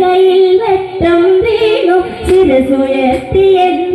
കൈകയിൽ വെട്ടം വീണു ശിരസുയർത്തിയെന്നു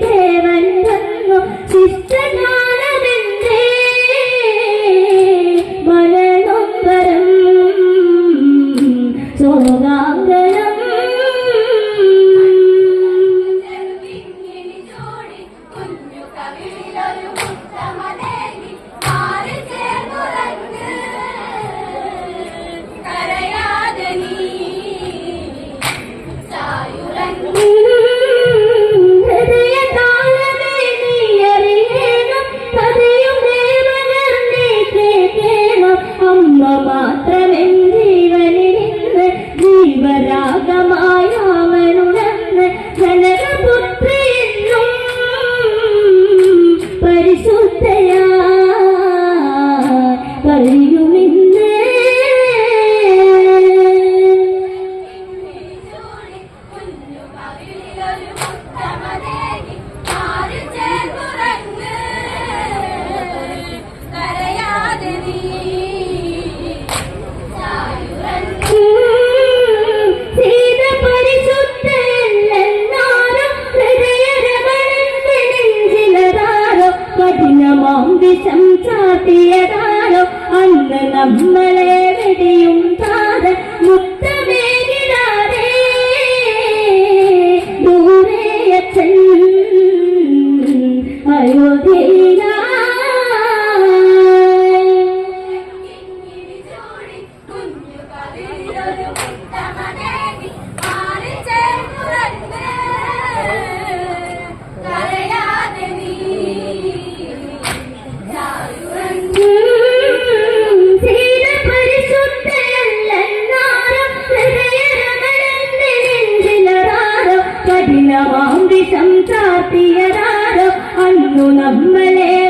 വിഷം ചാർത്തിയതാരോ അന്ന് നമ്മളെ വെടിയും താത മുത്തമേകിടാതെ ദൂരെ അച്ഛൻ അയോധ്യയില കാട്ടിയ അന്നു നമ്മളെ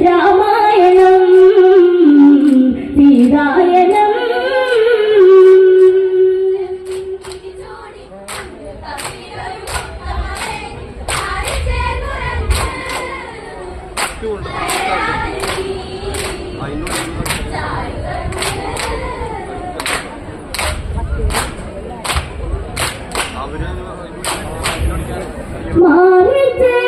രാമായണം സീതായനം മാറി